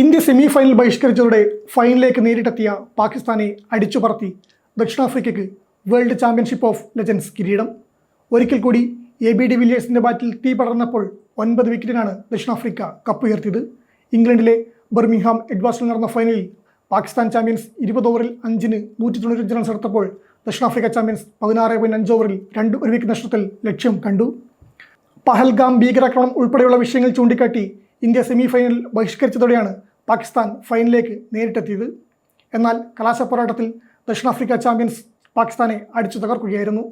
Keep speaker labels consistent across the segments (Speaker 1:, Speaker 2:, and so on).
Speaker 1: India semi final ബഹിഷ്കരിച്ചതോടെ ഫൈനലിലേക്ക് നേരിട്ടെത്തിയ പാകിസ്ഥാനെ അടിച്ചുപറത്തി ദക്ഷിണാഫ്രിക്കയ്ക്ക് വേൾഡ് ചാമ്പ്യൻഷിപ്പ് ഓഫ് ലെജൻസ് കിരീടം. ഒരിക്കൽ കൂടി എ ബി ഡി വില്ലിയേഴ്സിന്റെ ബാറ്റിൽ തീ പടർന്നപ്പോൾ ഒൻപത് വിക്കറ്റിനാണ് ദക്ഷിണാഫ്രിക്ക കപ്പ് ഉയർത്തിയത്. ഇംഗ്ലണ്ടിലെ ബർമിംഗ്ഹാം എഡ്വാസിൽ നടന്ന ഫൈനലിൽ പാകിസ്ഥാൻ ചാമ്പ്യൻസ് ഇരുപത് ഓവറിൽ അഞ്ചിന് നൂറ്റി തൊണ്ണൂറ്റഞ്ച് റൺസ് എടുത്തപ്പോൾ ദക്ഷിണാഫ്രിക്ക ചാമ്പ്യൻസ് പതിനാറ് പോയിന്റ് അഞ്ച് ഓവറിൽ രണ്ട് ഒരു വിക്കറ്റ് നഷ്ടത്തിൽ ലക്ഷ്യം കണ്ടു. പഹൽഗാം ഭീകരാക്രമണം ഉൾപ്പെടെയുള്ള വിഷയങ്ങൾ ചൂണ്ടിക്കാട്ടി ഇന്ത്യ സെമി ഫൈനൽ ബഹിഷ്കരിച്ചതോടെയാണ് പാകിസ്ഥാൻ ഫൈനലിലേക്ക് നേരിട്ടെത്തിയത്. എന്നാൽ കലാശപ്പോരാട്ടത്തിൽ ദക്ഷിണാഫ്രിക്ക ചാമ്പ്യൻസ് പാകിസ്ഥാനെ അടിച്ചു തകർക്കുകയായിരുന്നു.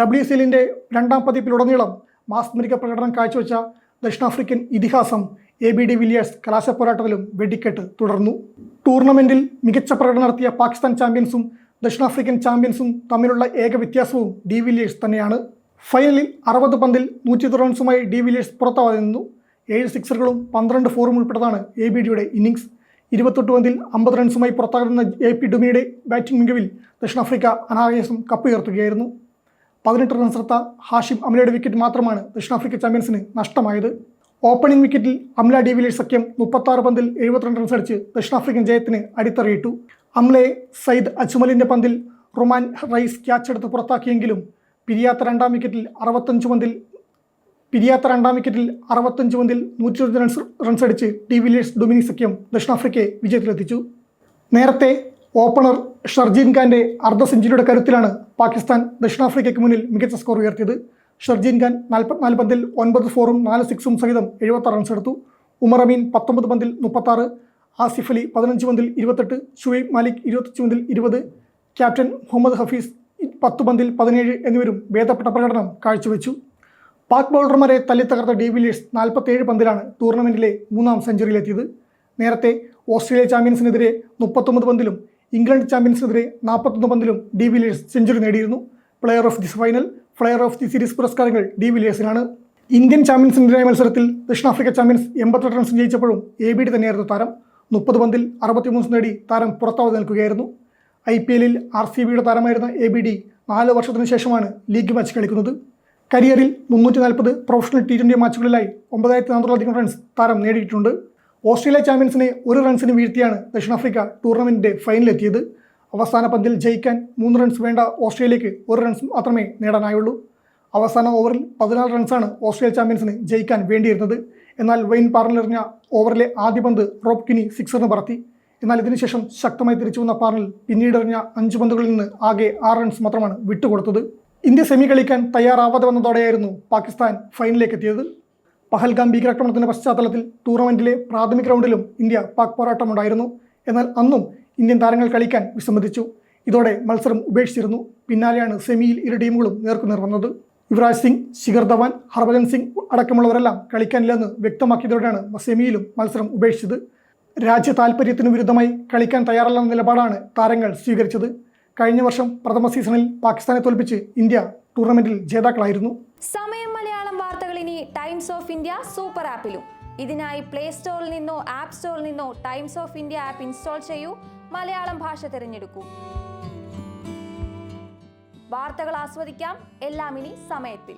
Speaker 1: ഡബ്ല്യു സിലിന്റെ രണ്ടാം പതിപ്പിലുടനീളം മാസ്മരിക പ്രകടനം കാഴ്ചവെച്ച ദക്ഷിണാഫ്രിക്കൻ ഇതിഹാസം എ ബി ഡി വില്ലിയേഴ്സ് കലാശ പോരാട്ടത്തിലും വെടിക്കെട്ട് തുടർന്നു. ടൂർണമെന്റിൽ മികച്ച പ്രകടനം നടത്തിയ പാകിസ്ഥാൻ ചാമ്പ്യൻസും ദക്ഷിണാഫ്രിക്കൻ ചാമ്പ്യൻസും തമ്മിലുള്ള ഏക വ്യത്യാസവും ഡി വില്ലിയേഴ്സ് തന്നെയാണ്. ഫൈനലിൽ അറുപത് പന്തിൽ നൂറ്റി റൺസുമായി ഡി വില്ലിയേഴ്സ് പുറത്താവാതെ നിന്നു. ഏഴ് സിക്സറുകളും പന്ത്രണ്ട് ഫോറും ഉൾപ്പെട്ടതാണ് എ ബി ഡിയുടെ ഇന്നിംഗ്സ്. ഇരുപത്തെട്ട് പന്തിൽ അമ്പത് റൺസുമായി പുറത്താകുന്ന എ പി ഡുമിയുടെ ബാറ്റിംഗ് മികവിൽ ദക്ഷിണാഫ്രിക്ക അനായാസം കപ്പ് ഉയർത്തുകയായിരുന്നു. പതിനെട്ട് റൺസെടുത്ത ഹാഷിം അമലയുടെ വിക്കറ്റ് മാത്രമാണ് ദക്ഷിണാഫ്രിക്ക ചാമ്പ്യൻസിന് നഷ്ടമായത്. ഓപ്പണിംഗ് വിക്കറ്റിൽ അംല ഡി വില്ലിയേഴ്സ് സഖ്യം മുപ്പത്താറ് പന്തിൽ എഴുപത്തിരണ്ട് റൺസ് അടിച്ച് ദക്ഷിണാഫ്രിക്കൻ ജയത്തിന് അടിത്തറയിട്ടു. അംലയെ സയ്യിദ് അജ്മലിന്റെ പന്തിൽ റൊമാൻ റൈസ് ക്യാച്ച് എടുത്ത് പുറത്താക്കിയെങ്കിലും പിരിയാത്ത രണ്ടാം വിക്കറ്റിൽ അറുപത്തഞ്ച് പന്തിൽ പിരിയാത്ത രണ്ടാം വിക്കറ്റിൽ അറുപത്തഞ്ച് പന്തിൽ നൂറ്റി ഇരുപത് റൺസ് റൺസ് അടിച്ച് ഡി വില്ലിയേഴ്സ് ഡൊമിനിക് സഖ്യം ദക്ഷിണാഫ്രിക്കയെ വിജയത്തിലെത്തിച്ചു. നേരത്തെ ഓപ്പണർ ഷർജീൻ ഖാന്റെ അർദ്ധ സെഞ്ചുറിയുടെ കരുത്തിലാണ് പാകിസ്ഥാൻ ദക്ഷിണാഫ്രിക്കയ്ക്ക് മുന്നിൽ മികച്ച സ്കോർ ഉയർത്തിയത്. ഷർജീൻ ഖാൻ നാൽപ്പത്തിനാല് പന്തിൽ ഒൻപത് ഫോറും നാല് സിക്സും സഹിതം എഴുപത്താറ് റൺസ് എടുത്തു. ഉമർ അമീൻ പത്തൊമ്പത് പന്തിൽ മുപ്പത്താറ് ആസിഫ് അലി പതിനഞ്ച് പന്തിൽ ഇരുപത്തെട്ട് ഷുഹൈബ് മാലിക് ഇരുപത്തഞ്ച് പന്തിൽ ഇരുപത് ക്യാപ്റ്റൻ മുഹമ്മദ് ഹഫീസ് പത്ത് പന്തിൽ പതിനേഴ് എന്നിവരും ഭേദപ്പെട്ട പ്രകടനം കാഴ്ചവെച്ചു. പാക് ബൗളർമാരെ തല്ലിത്തകർത്ത ഡി വില്ലിയേഴ്സ് നാൽപ്പത്തേഴ് പന്തിലാണ് ടൂർണമെന്റിലെ മൂന്നാം സെഞ്ചുറിയിലെത്തിയത്. നേരത്തെ ഓസ്ട്രേലിയ ചാമ്പ്യൻസിനെതിരെ മുപ്പത്തൊമ്പത് പന്തിലും ഇംഗ്ലണ്ട് ചാമ്പ്യൻസിനെതിരെ നാൽപ്പത്തൊന്ന് പന്തിലും ഡി വില്ലിയേഴ്സ് സെഞ്ചുറി നേടിയിരുന്നു. Player of the final player of the series പുരസ്കാരങ്ങൾ ഡി വില്ലിയേഴ്സിനാണ് ഇന്ത്യൻ ചാമ്പ്യൻസിനെതിരായ മത്സരത്തിൽ ദക്ഷിണാഫ്രിക്ക ചാമ്പ്യൻസ് എൺപത്തെട്ട് റൺസ് ജയിച്ചപ്പോഴും എ ബി ഡി തന്നെയായിരുന്നു താരം. മുപ്പത് പന്തിൽ അറുപത്തിമൂന്ന് നേടി താരം പുറത്താവാതെ നിൽക്കുകയായിരുന്നു. ഐ പി എല്ലിൽ ആർ സി ബിയുടെ താരമായിരുന്ന എ ബി ഡി നാല് വർഷത്തിന് ശേഷമാണ് ലീഗ് മാച്ച് കളിക്കുന്നത്. കരിയറിൽ മുന്നൂറ്റി നാൽപ്പത് പ്രൊഫഷണൽ ടി ട്വന്റി മാച്ചുകളിലായി ഒമ്പതായിരത്തി നാനൂറിലധികം റൺസ് താരം നേടിയിട്ടുണ്ട്. ഓസ്ട്രേലിയ ചാമ്പ്യൻസിനെ ഒരു റൺസിന് വീഴ്ത്തിയാണ് ദക്ഷിണാഫ്രിക്ക ടൂർണമെന്റിന്റെ ഫൈനലിലെത്തിയത് അവസാന പന്തിൽ ജയിക്കാൻ മൂന്ന് റൺസ് വേണ്ട ഓസ്ട്രേലിയക്ക് ഒരു റൺസ് മാത്രമേ നേടാനായുള്ളൂ. അവസാന ഓവറിൽ പതിനാല് റൺസാണ് ഓസ്ട്രേലിയ ചാമ്പ്യൻസിന് ജയിക്കാൻ വേണ്ടിയിരുന്നത്. എന്നാൽ വെയിൻ പാർലറിഞ്ഞ ഓവറിലെ ആദ്യ പന്ത് റോബ് കിനി സിക്സറിന് പറത്തി. എന്നാൽ ഇതിനുശേഷം ശക്തമായി തിരിച്ചു വന്ന പാർണൽ പിന്നീട് എറിഞ്ഞ അഞ്ച് പന്തുകളിൽ നിന്ന് ആകെ ആറ് റൺസ് മാത്രമാണ് വിട്ടുകൊടുത്തത്. ഇന്ത്യ സെമി കളിക്കാൻ തയ്യാറാവാതെ വന്നതോടെയായിരുന്നു പാകിസ്ഥാൻ ഫൈനലിലേക്ക് എത്തിയത് പഹൽഗാം ഭീകരാക്രമണത്തിന്റെ പശ്ചാത്തലത്തിൽ ടൂർണമെന്റിലെ പ്രാഥമിക റൗണ്ടിലും ഇന്ത്യ പാക് പോരാട്ടമുണ്ടായിരുന്നു. എന്നാൽ അന്നും ഇന്ത്യൻ താരങ്ങൾ കളിക്കാൻ വിസമ്മതിച്ചു. ഇതോടെ മത്സരം ഉപേക്ഷിച്ചിരുന്നു. പിന്നാലെയാണ് സെമിയിൽ ഇരു ടീമുകളും നേർക്കുനേർ വന്നത്. യുവരാജ് സിംഗ് ശിഖർ ധവാൻ ഹർഭജൻ സിംഗ് അടക്കമുള്ളവരെല്ലാം കളിക്കാനില്ലെന്ന് വ്യക്തമാക്കിയതോടെയാണ് സെമിയിലും മത്സരം ഉപേക്ഷിച്ചത്. രാജ്യ താൽപ്പര്യത്തിനു വിരുദ്ധമായി കളിക്കാൻ തയ്യാറല്ലെന്ന നിലപാടാണ് താരങ്ങൾ സ്വീകരിച്ചത്. കഴിഞ്ഞ വർഷം പ്രഥമ സീസണിൽ പാകിസ്ഥാനെ തോൽപ്പിച്ച് ഇന്ത്യ ടൂർണമെന്റിൽ ജേതാക്കളായിരുന്നു.
Speaker 2: സമയം മലയാളം വാർത്തകൾ ഇനി ടൈംസ് ഓഫ് ഇന്ത്യ സൂപ്പർ ആപ്പിലും. ഇതിനായി പ്ലേ സ്റ്റോറിൽ നിന്നോ ആപ്പ് സ്റ്റോറിൽ നിന്നോ Times of India app install ചെയ്യൂ. മലയാളം ഭാഷ തിരഞ്ഞെടുക്കൂ. വാർത്തകൾ ആസ്വദിക്കാം. എല്ലാം ഇനി സമയത്തിൽ.